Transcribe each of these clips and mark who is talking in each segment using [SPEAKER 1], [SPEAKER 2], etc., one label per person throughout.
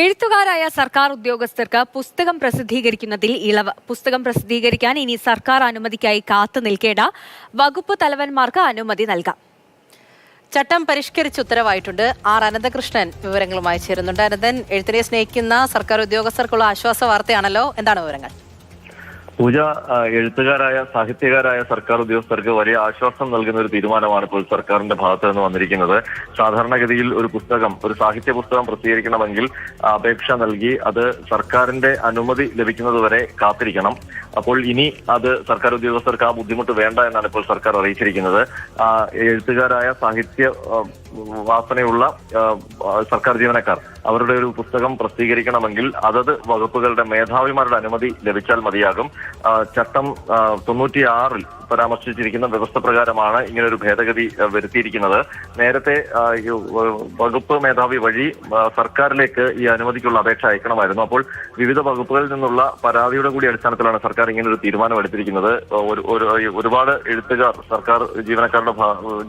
[SPEAKER 1] എഴുത്തുകാരായ സർക്കാർ ഉദ്യോഗസ്ഥർക്ക് പുസ്തകം പ്രസിദ്ധീകരിക്കുന്നതിൽ ഇളവ്. പുസ്തകം പ്രസിദ്ധീകരിക്കാൻ ഇനി സർക്കാർ അനുമതിക്കായി കാത്തു നിൽക്കേണ്ട വകുപ്പ് തലവന്മാർക്ക് അനുമതി നൽകാം.
[SPEAKER 2] ചട്ടം പരിഷ്കരിച്ച് ഉത്തരവായിട്ടുണ്ട്. ആർ. അനന്തകൃഷ്ണൻ വിവരങ്ങളുമായി ചേരുന്നുണ്ട്. അനന്തൻ എഴുത്തിനെ സ്നേഹിക്കുന്ന സർക്കാർ ഉദ്യോഗസ്ഥർക്കുള്ള ആശ്വാസ വാർത്തയാണല്ലോ. എന്താണ് വിവരങ്ങൾ?
[SPEAKER 3] പൂജ എഴുത്തുകാരായ സാഹിത്യകാരായ സർക്കാർ ഉദ്യോഗസ്ഥർക്ക് വലിയ ആശ്വാസം നൽകുന്ന ഒരു തീരുമാനമാണ് ഇപ്പോൾ സർക്കാരിന്റെ ഭാഗത്ത് നിന്ന് വന്നിരിക്കുന്നത്. സാധാരണഗതിയിൽ ഒരു പുസ്തകം ഒരു സാഹിത്യ പുസ്തകം പ്രസിദ്ധീകരിക്കണമെങ്കിൽ അപേക്ഷ നൽകി അത് സർക്കാരിന്റെ അനുമതി ലഭിക്കുന്നതുവരെ കാത്തിരിക്കണം. അപ്പോൾ ഇനി അത് സർക്കാർ ഉദ്യോഗസ്ഥർക്ക് ആ ബുദ്ധിമുട്ട് വേണ്ട എന്നാണ് ഇപ്പോൾ സർക്കാർ അറിയിച്ചിരിക്കുന്നത്. എഴുത്തുകാരായ സാഹിത്യ വാസനയുള്ള സർക്കാർ ജീവനക്കാർ അവരുടെ ഒരു പുസ്തകം പ്രസിദ്ധീകരിക്കണമെങ്കിൽ അതത് വകുപ്പുകളുടെ മേധാവിമാരുടെ അനുമതി ലഭിച്ചാൽ മതിയാകും. ചട്ടം തൊണ്ണൂറ്റിയാറിൽ പരാമർശിച്ചിരിക്കുന്ന വ്യവസ്ഥ പ്രകാരമാണ് ഇങ്ങനൊരു ഭേദഗതി വരുത്തിയിരിക്കുന്നത്. നേരത്തെ വകുപ്പ് മേധാവി വഴി സർക്കാരിലേക്ക് ഈ അനുമതിക്കുള്ള അപേക്ഷ അയക്കണമായിരുന്നു. അപ്പോൾ വിവിധ വകുപ്പുകളിൽ നിന്നുള്ള പരാതിയുടെ കൂടി അടിസ്ഥാനത്തിലാണ് സർക്കാർ ഇങ്ങനെ ഒരു തീരുമാനം എടുത്തിരിക്കുന്നത്. ഒരു ഒരു ഒരുപാട് എഴുത്തുകാർ സർക്കാർ ജീവനക്കാരുടെ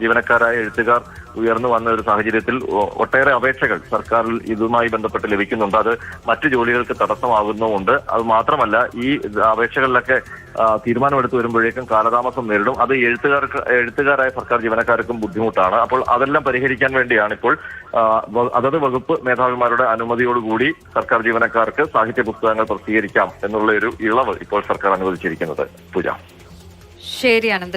[SPEAKER 3] ജീവനക്കാരായ എഴുത്തുകാർ ഉയർന്നു വന്ന ഒരു സാഹചര്യത്തിൽ ഒട്ടേറെ അപേക്ഷകൾ സർക്കാരിൽ ഇതുമായി ബന്ധപ്പെട്ട് ലഭിക്കുന്നുണ്ട്. അത് മറ്റു ജോലികൾക്ക് തടസ്സമാകുന്നുമുണ്ട്. അത് മാത്രമല്ല ഈ അപേക്ഷകളിലൊക്കെ തീരുമാനമെടുത്തു വരുമ്പോഴേക്കും കാലതാമസം നേരിടും. അത് എഴുത്തുകാർക്ക് എഴുത്തുകാരായ സർക്കാർ ജീവനക്കാർക്കും ബുദ്ധിമുട്ടാണ്. അപ്പോൾ അതെല്ലാം പരിഹരിക്കാൻ വേണ്ടിയാണ് ഇപ്പോൾ അതത് വകുപ്പ് മേധാവിമാരുടെ അനുമതിയോടുകൂടി സർക്കാർ ജീവനക്കാർക്ക് സാഹിത്യ പുസ്തകങ്ങൾ പ്രസിദ്ധീകരിക്കാം എന്നുള്ള ഒരു ഇളവ് ഇപ്പോൾ സർക്കാർ അനുവദിച്ചിരിക്കുന്നത്. പൂജ.
[SPEAKER 1] ശരി അനന്ത്.